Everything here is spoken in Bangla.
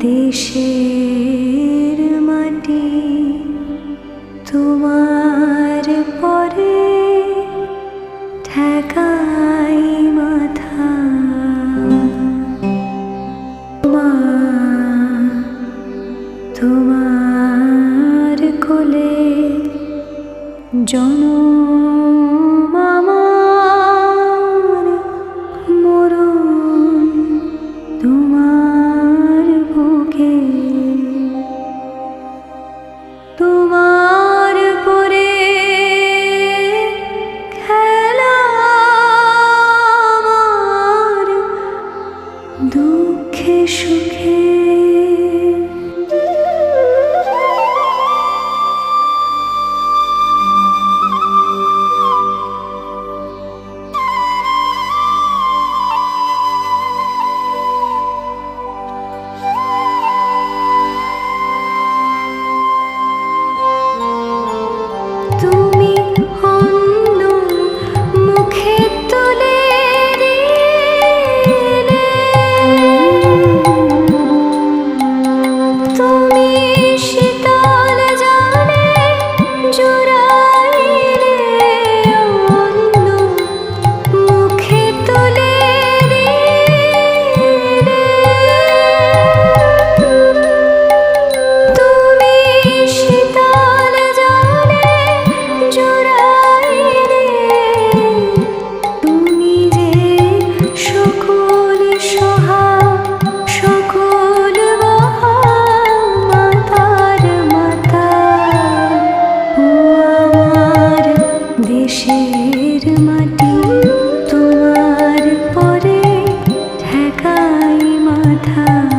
দেশের মাটি তোমার পরে ঠেকাই মাথা। মা তোমার কোলে জনম দুঃখে সুখে কিসের মাটি তোমার পরে ঠেকাই মাথা।